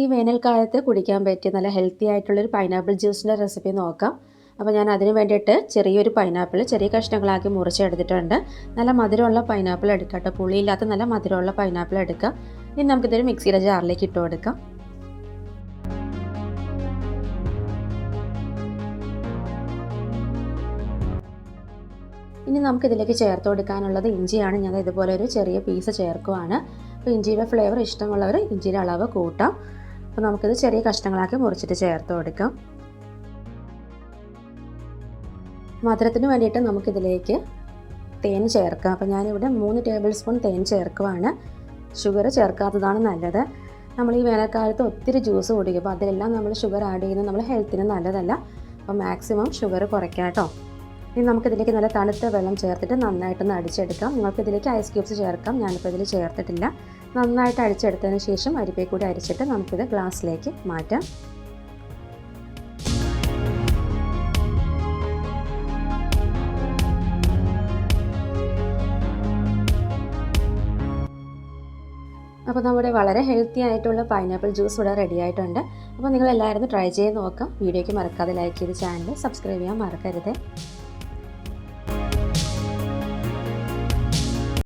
ഈ വേനൽക്കാലത്ത് കുടിക്കാൻ പറ്റിയ നല്ല ഹെൽത്തി ആയിട്ടുള്ളൊരു പൈനാപ്പിൾ ജ്യൂസിന്റെ റെസിപ്പി നോക്കാം. അപ്പോൾ ഞാൻ അതിന് വേണ്ടിയിട്ട് ചെറിയൊരു പൈനാപ്പിൾ ചെറിയ കഷ്ണങ്ങളാക്കി മുറിച്ചെടുത്തിട്ടുണ്ട്. നല്ല മധുരമുള്ള പൈനാപ്പിൾ എടുക്കുക കേട്ടോ. പുളിയില്ലാത്ത നല്ല മധുരമുള്ള പൈനാപ്പിൾ എടുക്കുക ഇനി നമുക്കിതൊരു മിക്സിയുടെ ജാറിലേക്ക് ഇട്ട് കൊടുക്കാം. ഇനി നമുക്കിതിലേക്ക് ചേർത്ത് കൊടുക്കാനുള്ളത് ഇഞ്ചിയാണ്. ഞാൻ ഇതുപോലെ ഒരു ചെറിയ പീസ് ചേർക്കുവാണ്. അപ്പോൾ ഇഞ്ചിയുടെ ഫ്ലേവർ ഇഷ്ടമുള്ളവർ ഇഞ്ചിയുടെ അളവ് കൂട്ടാം. അപ്പോൾ നമുക്കിത് ചെറിയ കഷ്ണങ്ങളാക്കി മുറിച്ചിട്ട് ചേർത്ത് കൊടുക്കാം. മധുരത്തിന് വേണ്ടിയിട്ട് നമുക്കിതിലേക്ക് തേൻ ചേർക്കാം. അപ്പോൾ ഞാനിവിടെ മൂന്ന് ടേബിൾ സ്പൂൺ തേൻ ചേർക്കുവാണ്. ഷുഗർ ചേർക്കാത്തതാണ് നല്ലത്. നമ്മൾ ഈ വേനൽക്കാലത്ത് ഒത്തിരി ജ്യൂസ് കുടിക്കും അപ്പോൾ അതിലെല്ലാം നമ്മൾ ഷുഗർ ആഡ് ചെയ്യുന്നത് നമ്മൾ ഹെൽത്തിന് നല്ലതല്ല. അപ്പോൾ മാക്സിമം ഷുഗർ കുറയ്ക്കാം കേട്ടോ. ഇനി നമുക്കിതിലേക്ക് നല്ല തണുത്ത വെള്ളം ചേർത്തിട്ട് നന്നായിട്ടൊന്ന് അടിച്ചെടുക്കാം. നിങ്ങൾക്ക് ഇതിലേക്ക് ഐസ് ക്യൂബ്സ് ചേർക്കാം. ഞാനിപ്പോൾ ഇതിൽ ചേർത്തിട്ടില്ല. നന്നായിട്ട് അടിച്ചെടുത്തതിന് ശേഷം അരിപ്പയിൽ കൂടി അരിച്ചിട്ട് നമുക്കിത് ഗ്ലാസ്സിലേക്ക് മാറ്റാം. അപ്പോൾ നമ്മുടെ വളരെ ഹെൽത്തി ആയിട്ടുള്ള പൈനാപ്പിൾ ജ്യൂസ് ഇവിടെ റെഡി ആയിട്ടുണ്ട്. അപ്പോൾ നിങ്ങൾ എല്ലാവരും ട്രൈ ചെയ്ത് നോക്കാം. വീഡിയോയ്ക്ക് മറക്കാതെ ലൈക്ക് ചെയ്ത് ചാനൽ സബ്സ്ക്രൈബ് ചെയ്യാൻ മറക്കരുത്.